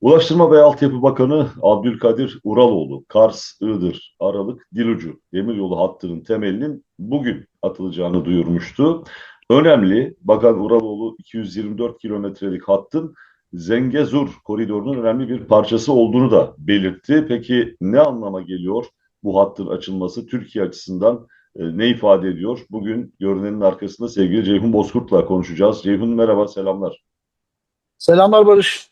Ulaştırma ve Altyapı Bakanı Abdülkadir Uraloğlu, Kars, Iğdır, Aralık, Dilucu demiryolu hattının temelinin bugün atılacağını duyurmuştu. Önemli, Bakan Uraloğlu 224 kilometrelik hattın Zengezur koridorunun önemli bir parçası olduğunu da belirtti. Peki ne anlama geliyor bu hattın açılması Türkiye açısından e, ne ifade ediyor? Bugün görünenin arkasında sevgili Ceyhun Bozkurt'la konuşacağız. Ceyhun merhaba, selamlar. Selamlar Barış.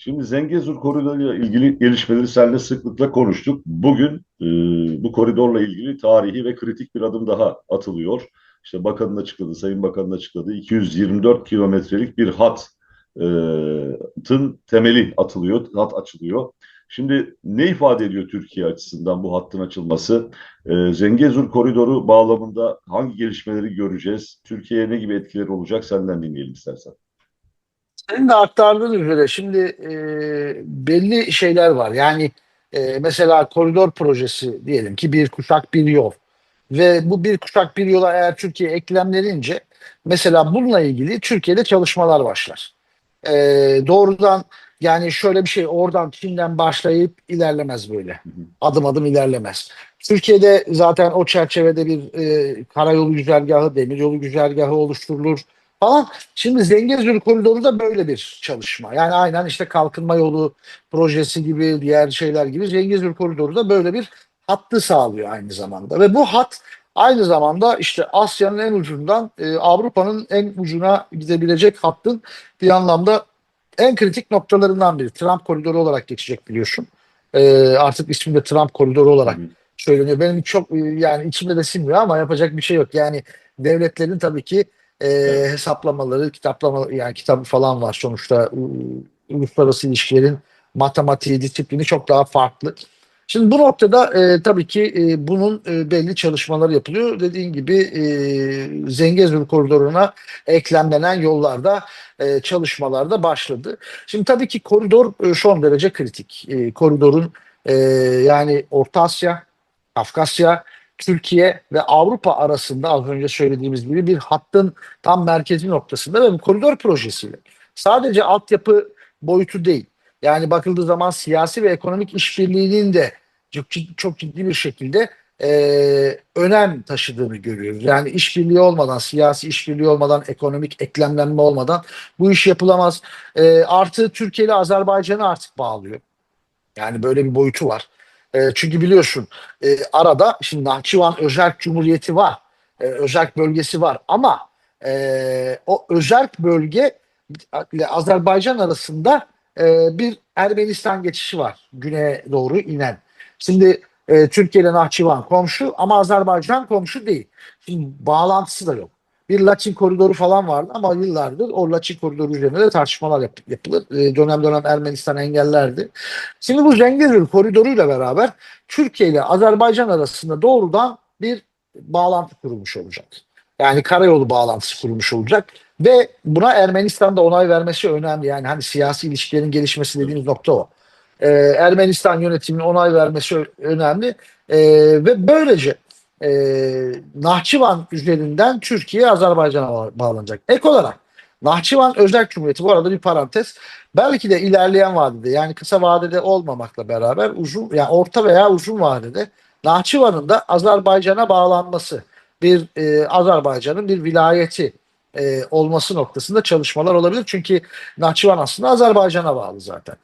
Şimdi Zengezur koridoruyla ilgili gelişmeleri seninle sıklıkla konuştuk. Bugün e, bu koridorla ilgili tarihi ve kritik bir adım daha atılıyor. İşte bakanın açıkladı, Sayın Bakan'ın açıkladığı 224 kilometrelik bir hattın temeli atılıyor, hat açılıyor. Şimdi ne ifade ediyor Türkiye açısından bu hattın açılması? E, Zengezur koridoru bağlamında hangi gelişmeleri göreceğiz? Türkiye'ye ne gibi etkileri olacak? Senden dinleyelim istersen. Senin de aktardığın üzere şimdi e, belli şeyler var. Yani e, mesela koridor projesi diyelim ki bir kuşak bir yol. Ve bu bir kuşak bir yola eğer Türkiye eklemlenince mesela bununla ilgili Türkiye'de çalışmalar başlar. E, doğrudan yani şöyle bir şey oradan Çin'den başlayıp ilerlemez böyle. Adım adım ilerlemez. Türkiye'de zaten o çerçevede bir e, karayolu güzergahı, demiryolu güzergahı oluşturulur falan. Şimdi Zengezur Koridoru da böyle bir çalışma. Yani aynen işte kalkınma yolu projesi gibi diğer şeyler gibi Zengezur Koridoru da böyle bir hattı sağlıyor aynı zamanda. Ve bu hat aynı zamanda işte Asya'nın en ucundan e, Avrupa'nın en ucuna gidebilecek hattın bir anlamda en kritik noktalarından biri. Trump Koridoru olarak geçecek biliyorsun. E, artık ismi de Trump Koridoru olarak söyleniyor. Benim çok e, yani içimde de sinmiyor ama yapacak bir şey yok. Yani devletlerin tabii ki e, hesaplamaları, kitaplama yani kitabı falan var sonuçta uluslararası ilişkilerin matematiği, disiplini çok daha farklı. Şimdi bu noktada e, tabii ki e, bunun e, belli çalışmaları yapılıyor. Dediğin gibi e, Zengezur koridoruna eklemlenen yollarda e, çalışmalar da başladı. Şimdi tabii ki koridor e, son derece kritik. E, koridorun e, yani Orta Asya, Kafkasya, Türkiye ve Avrupa arasında az önce söylediğimiz gibi bir hattın tam merkezi noktasında ve bu koridor projesiyle sadece altyapı boyutu değil. Yani bakıldığı zaman siyasi ve ekonomik işbirliğinin de çok, cid- çok ciddi bir şekilde e, önem taşıdığını görüyoruz. Yani işbirliği olmadan, siyasi işbirliği olmadan, ekonomik eklemlenme olmadan bu iş yapılamaz. E, artı Türkiye ile Azerbaycan'ı artık bağlıyor. Yani böyle bir boyutu var. E, çünkü biliyorsun e, arada şimdi Nahçıvan Özerk Cumhuriyeti var. E, Özerk bölgesi var ama e, o Özerk bölge ile Azerbaycan arasında e, bir Ermenistan geçişi var güneye doğru inen. Şimdi e, Türkiye ile Nahçıvan komşu ama Azerbaycan komşu değil. Şimdi bağlantısı da yok. Bir Laçin koridoru falan vardı ama yıllardır o Laçin koridoru üzerine de tartışmalar yap- yapılır. E, dönem dönem Ermenistan engellerdi. Şimdi bu Zengezur koridoruyla beraber Türkiye ile Azerbaycan arasında doğrudan bir bağlantı kurulmuş olacak. Yani karayolu bağlantısı kurulmuş olacak ve buna Ermenistan da onay vermesi önemli. Yani hani siyasi ilişkilerin gelişmesi dediğimiz nokta o. Ee, Ermenistan yönetiminin onay vermesi önemli Ee, ve böylece e, Nahçıvan üzerinden Türkiye Azerbaycan'a bağ- bağlanacak. Ek olarak Nahçıvan Özerk Cumhuriyeti bu arada bir parantez belki de ilerleyen vadede yani kısa vadede olmamakla beraber uzun yani orta veya uzun vadede Nahçıvan'ın da Azerbaycan'a bağlanması bir e, Azerbaycan'ın bir vilayeti e, olması noktasında çalışmalar olabilir. Çünkü Nahçıvan aslında Azerbaycan'a bağlı zaten.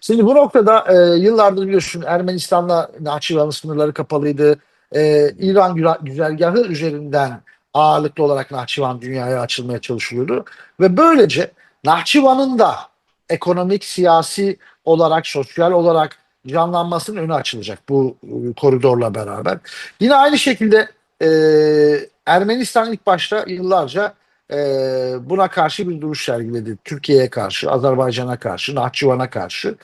Şimdi bu noktada e, yıllardır biliyorsun Ermenistan'la Nahçıvan'ın sınırları kapalıydı. E, İran güzergahı üzerinden ağırlıklı olarak Nahçıvan dünyaya açılmaya çalışılıyordu. Ve böylece Nahçıvan'ın da ekonomik, siyasi olarak, sosyal olarak canlanmasının önü açılacak bu e, koridorla beraber. Yine aynı şekilde e, Ermenistan ilk başta yıllarca e, buna karşı bir duruş sergiledi. Türkiye'ye karşı, Azerbaycan'a karşı, Nahçıvan'a karşı.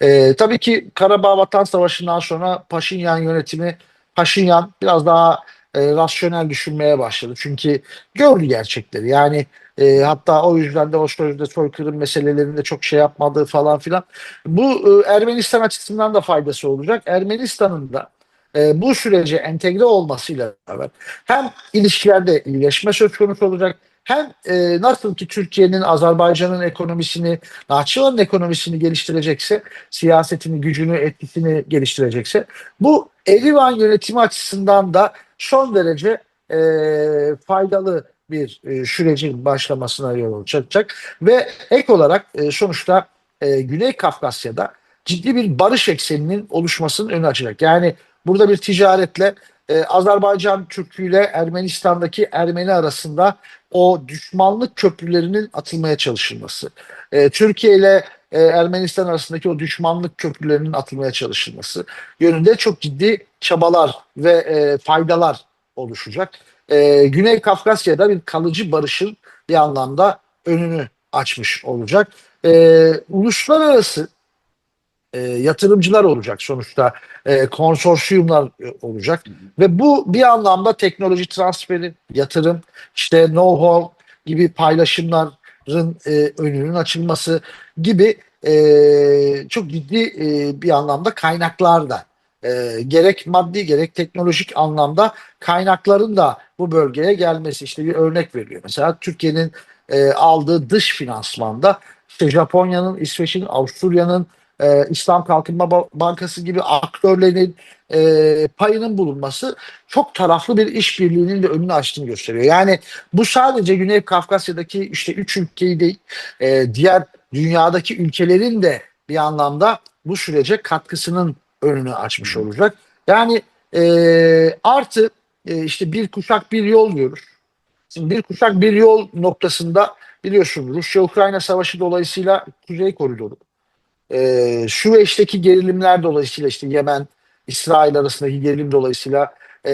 E, tabii ki Karabağ Vatan Savaşı'ndan sonra Paşinyan yönetimi, Paşinyan biraz daha e, rasyonel düşünmeye başladı. Çünkü gördü gerçekleri. Yani e, hatta o yüzden de o sözde soykırım meselelerinde çok şey yapmadığı falan filan. Bu e, Ermenistan açısından da faydası olacak. Ermenistan'ın da e, bu sürece entegre olmasıyla beraber hem ilişkilerde iyileşme söz konusu olacak hem e, nasıl ki Türkiye'nin Azerbaycan'ın ekonomisini, Nahçıvan'ın ekonomisini geliştirecekse, siyasetini, gücünü, etkisini geliştirecekse, bu Erivan yönetimi açısından da son derece e, faydalı bir e, sürecin başlamasına yol açacak ve ek olarak e, sonuçta e, Güney Kafkasya'da ciddi bir barış ekseninin oluşmasının önü açacak. Yani burada bir ticaretle e, Azerbaycan Türk'ü ile Ermenistan'daki Ermeni arasında o düşmanlık köprülerinin atılmaya çalışılması, e, Türkiye ile e, Ermenistan arasındaki o düşmanlık köprülerinin atılmaya çalışılması yönünde çok ciddi çabalar ve e, faydalar oluşacak. E, Güney Kafkasya'da bir kalıcı barışın bir anlamda önünü açmış olacak. E, uluslararası e, yatırımcılar olacak sonuçta. E, konsorsiyumlar olacak. Ve bu bir anlamda teknoloji transferi, yatırım, işte know-how gibi paylaşımların e, önünün açılması gibi e, çok ciddi e, bir anlamda kaynaklar da e, gerek maddi gerek teknolojik anlamda kaynakların da bu bölgeye gelmesi. İşte bir örnek veriliyor. Mesela Türkiye'nin e, aldığı dış finansmanda işte Japonya'nın, İsveç'in, Avusturya'nın, e, İslam Kalkınma Ba- Bankası gibi aktörlerin e, payının bulunması çok taraflı bir işbirliğinin de önünü açtığını gösteriyor. Yani bu sadece Güney Kafkasya'daki işte üç ülkeyi değil, e, diğer dünyadaki ülkelerin de bir anlamda bu sürece katkısının önünü açmış olacak. Yani e, artı e, işte bir kuşak bir yol diyoruz. Şimdi bir kuşak bir yol noktasında biliyorsun Rusya-Ukrayna savaşı dolayısıyla Kuzey Koridoru, e, Süveyş'teki gerilimler dolayısıyla işte Yemen, İsrail arasındaki gerilim dolayısıyla e,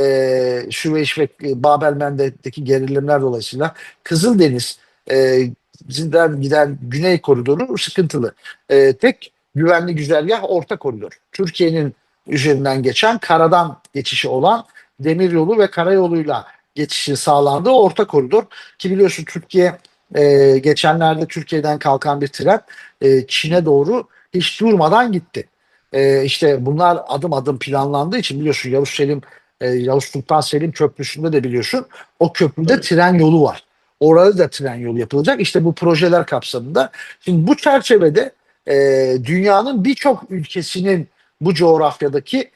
Süveyş ve Bab el Mandeb'deki gerilimler dolayısıyla Kızıldeniz e, bizden giden Güney Koridoru sıkıntılı. E, tek güvenli güzergah orta koridor. Türkiye'nin üzerinden geçen karadan geçişi olan demiryolu ve karayoluyla geçişi sağlandığı orta koridor ki biliyorsun Türkiye e, geçenlerde Türkiye'den kalkan bir tren e, Çin'e doğru hiç durmadan gitti. E, işte bunlar adım adım planlandığı için biliyorsun Yavuz Selim e, Yavuz Sultan Selim Köprüsü'nde de biliyorsun o köprüde Evet. tren yolu var. Orada da tren yolu yapılacak. İşte bu projeler kapsamında. Şimdi bu çerçevede e, dünyanın birçok ülkesinin bu coğrafyadaki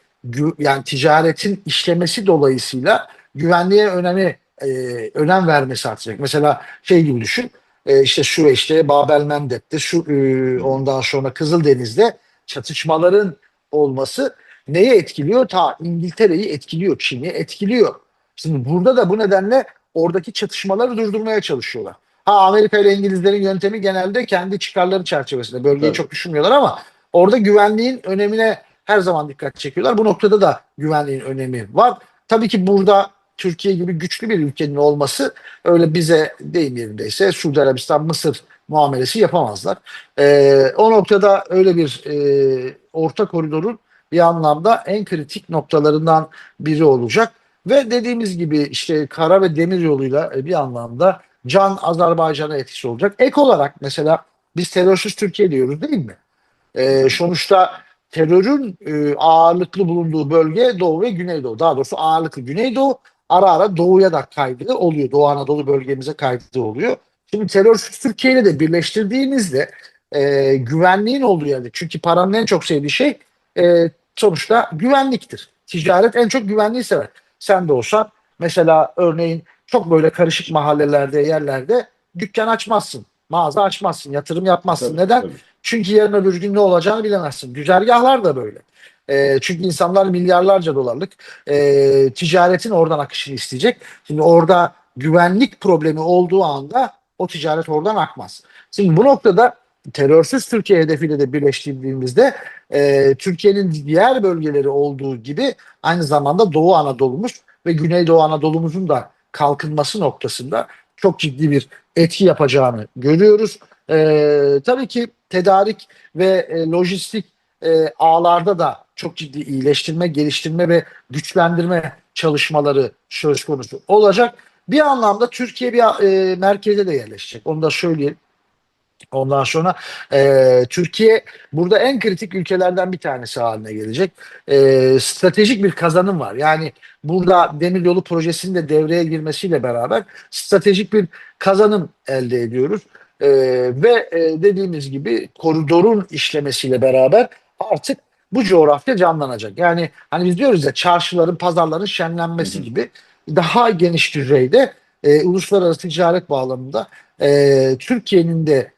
yani ticaretin işlemesi dolayısıyla güvenliğe önemi e, önem vermesi artacak. Mesela şey gibi düşün. E, işte Süveyş'te, Babel Mendeb'de, şu e, ondan sonra Kızıldeniz'de çatışmaların olması neyi etkiliyor? Ta İngiltere'yi etkiliyor, Çin'i etkiliyor. Şimdi burada da bu nedenle oradaki çatışmaları durdurmaya çalışıyorlar. Ha Amerika ile İngilizlerin yöntemi genelde kendi çıkarları çerçevesinde. Bölgeyi Tabii. çok düşünmüyorlar ama orada güvenliğin önemine her zaman dikkat çekiyorlar. Bu noktada da güvenliğin önemi var. Tabii ki burada Türkiye gibi güçlü bir ülkenin olması öyle bize deyim yerindeyse Suudi Arabistan, Mısır muamelesi yapamazlar. Ee, o noktada öyle bir e, orta koridorun bir anlamda en kritik noktalarından biri olacak. Ve dediğimiz gibi işte kara ve demir yoluyla e, bir anlamda can Azerbaycan'a etkisi olacak. Ek olarak mesela biz terörsüz Türkiye diyoruz değil mi? Ee, sonuçta terörün e, ağırlıklı bulunduğu bölge Doğu ve Güneydoğu. Daha doğrusu ağırlıklı Güneydoğu ara ara Doğu'ya da kaydı oluyor. Doğu Anadolu bölgemize kaydı oluyor. Şimdi terörsüz Türkiye ile de birleştirdiğinizde e, güvenliğin olduğu yerde çünkü paranın en çok sevdiği şey e, sonuçta güvenliktir. Ticaret en çok güvenliği sever. Sen de olsan mesela örneğin çok böyle karışık mahallelerde, yerlerde dükkan açmazsın. Mağaza açmazsın, yatırım yapmazsın. Tabii, Neden? tabii. Çünkü yarın öbür gün ne olacağını bilemezsin. Güzergahlar da böyle. E, çünkü insanlar milyarlarca dolarlık e, ticaretin oradan akışını isteyecek. Şimdi orada güvenlik problemi olduğu anda o ticaret oradan akmaz. Şimdi bu noktada terörsüz Türkiye hedefiyle de birleştirdiğimizde e, Türkiye'nin diğer bölgeleri olduğu gibi aynı zamanda Doğu Anadolu'muz ve Güneydoğu Anadolu'muzun da kalkınması noktasında çok ciddi bir etki yapacağını görüyoruz. E, tabii ki tedarik ve e, lojistik e, ağlarda da çok ciddi iyileştirme, geliştirme ve güçlendirme çalışmaları söz konusu olacak. Bir anlamda Türkiye bir e, merkeze de yerleşecek. Onu da söyleyelim. Ondan sonra e, Türkiye burada en kritik ülkelerden bir tanesi haline gelecek. E, stratejik bir kazanım var. Yani burada demiryolu projesinin de devreye girmesiyle beraber stratejik bir kazanım elde ediyoruz. E, ve e, dediğimiz gibi koridorun işlemesiyle beraber artık bu coğrafya canlanacak. Yani hani biz diyoruz ya çarşıların, pazarların şenlenmesi Hı hı. gibi daha geniş düzeyde e, uluslararası ticaret bağlamında e, Türkiye'nin de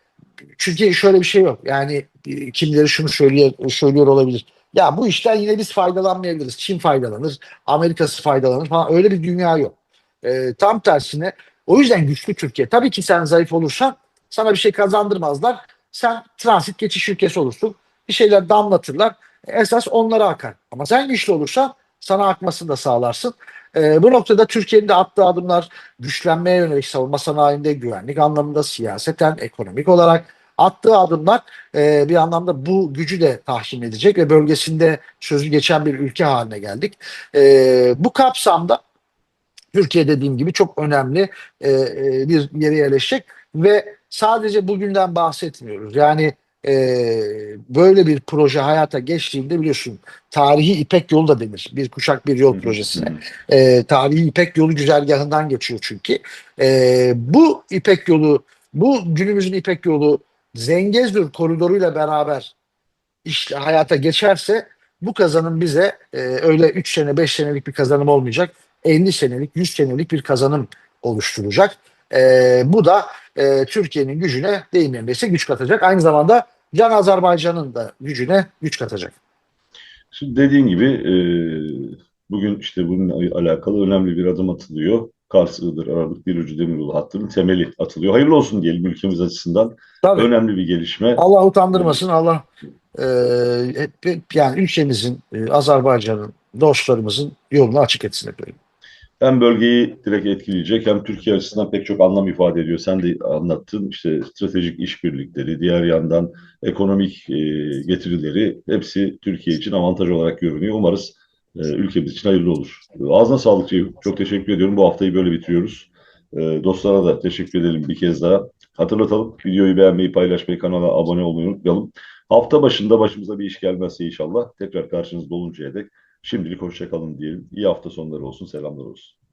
Türkiye şöyle bir şey yok. Yani e, kimileri şunu söylüyor, söylüyor olabilir. Ya bu işten yine biz faydalanmayabiliriz. Çin faydalanır, Amerika'sı faydalanır falan. Öyle bir dünya yok. E, tam tersine o yüzden güçlü Türkiye. Tabii ki sen zayıf olursan sana bir şey kazandırmazlar. Sen transit geçiş ülkesi olursun. Bir şeyler damlatırlar. Esas onlara akar. Ama sen güçlü olursan sana akmasını da sağlarsın. E, bu noktada Türkiye'nin de attığı adımlar güçlenmeye yönelik savunma sanayinde, güvenlik anlamında, siyaseten, ekonomik olarak attığı adımlar e, bir anlamda bu gücü de tahkim edecek ve bölgesinde sözü geçen bir ülke haline geldik. E, bu kapsamda Türkiye dediğim gibi çok önemli e, e, bir yere yerleşecek ve sadece bugünden bahsetmiyoruz. Yani e, böyle bir proje hayata geçtiğinde biliyorsun tarihi İpek yolu da denir. Bir kuşak bir yol projesine. E, tarihi İpek yolu güzergahından geçiyor çünkü. E, bu İpek yolu, bu günümüzün İpek yolu Zengezur koridoruyla beraber işte hayata geçerse bu kazanım bize e, öyle 3 sene 5 senelik bir kazanım olmayacak. 50 senelik 100 senelik bir kazanım oluşturacak. E, bu da e, Türkiye'nin gücüne yerindeyse güç katacak. Aynı zamanda Can Azerbaycan'ın da gücüne güç katacak. Şimdi dediğin gibi e, bugün işte bununla alakalı önemli bir adım atılıyor. Kars, Iğdır, Aralık, Bilucu Demiryolu hattının temeli atılıyor. Hayırlı olsun diyelim ülkemiz açısından. Tabii. Önemli bir gelişme. Allah utandırmasın. Allah e, yani ülkemizin, e, Azerbaycan'ın, dostlarımızın yolunu açık etsin efendim. Hem bölgeyi direkt etkileyecek hem Türkiye açısından pek çok anlam ifade ediyor. Sen de anlattın işte stratejik işbirlikleri, diğer yandan ekonomik e, getirileri hepsi Türkiye için avantaj olarak görünüyor. Umarız e, ülkemiz için hayırlı olur. Ağzına sağlık Ceyhun. Çok teşekkür ediyorum. Bu haftayı böyle bitiriyoruz. E, dostlara da teşekkür edelim bir kez daha. Hatırlatalım. Videoyu beğenmeyi, paylaşmayı, kanala abone olmayı unutmayalım. Hafta başında başımıza bir iş gelmezse inşallah tekrar karşınızda oluncaya dek şimdilik hoşçakalın diyelim. İyi hafta sonları olsun. Selamlar olsun.